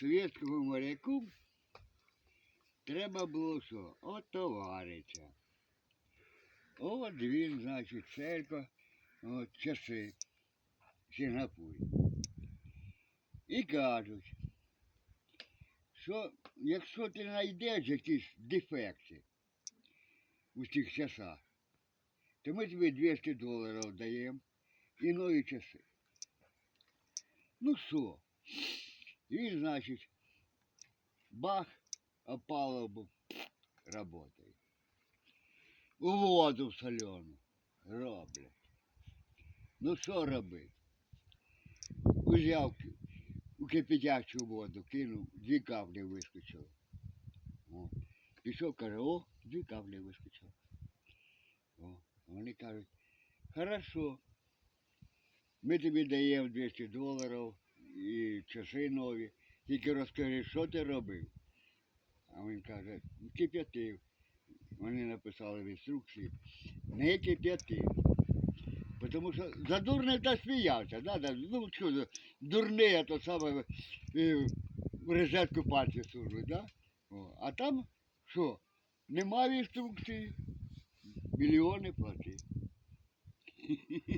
совєтському моряку треба було що? От товариця. От він, значить, церква, от часи Сінгапурі. І кажуть, що якщо ти знайдеш якісь дефекти у цих часах, то ми тобі 200 доларів даємо і нові часи. Ну що? Він, значить, бах, а палубу работает. У воду солену роблять. Ну що робити? Узяв у кипятячу воду, кинув, дві каплі вискочили. О. Пішов, каже, о, дві каплі вискочили. О. Вони кажуть, хорошо, ми тобі даємо 200 доларів часи нові. Тільки розкажи, що ти робив. А він каже, кип'ятив. Вони написали в інструкції, не кип'ятив. Тому що за дурне та сміявся, да, да, ну що, за дурний, а то саме е, в розетку пальці сужуть, да? О, а там що? Немає інструкції, мільйони плати.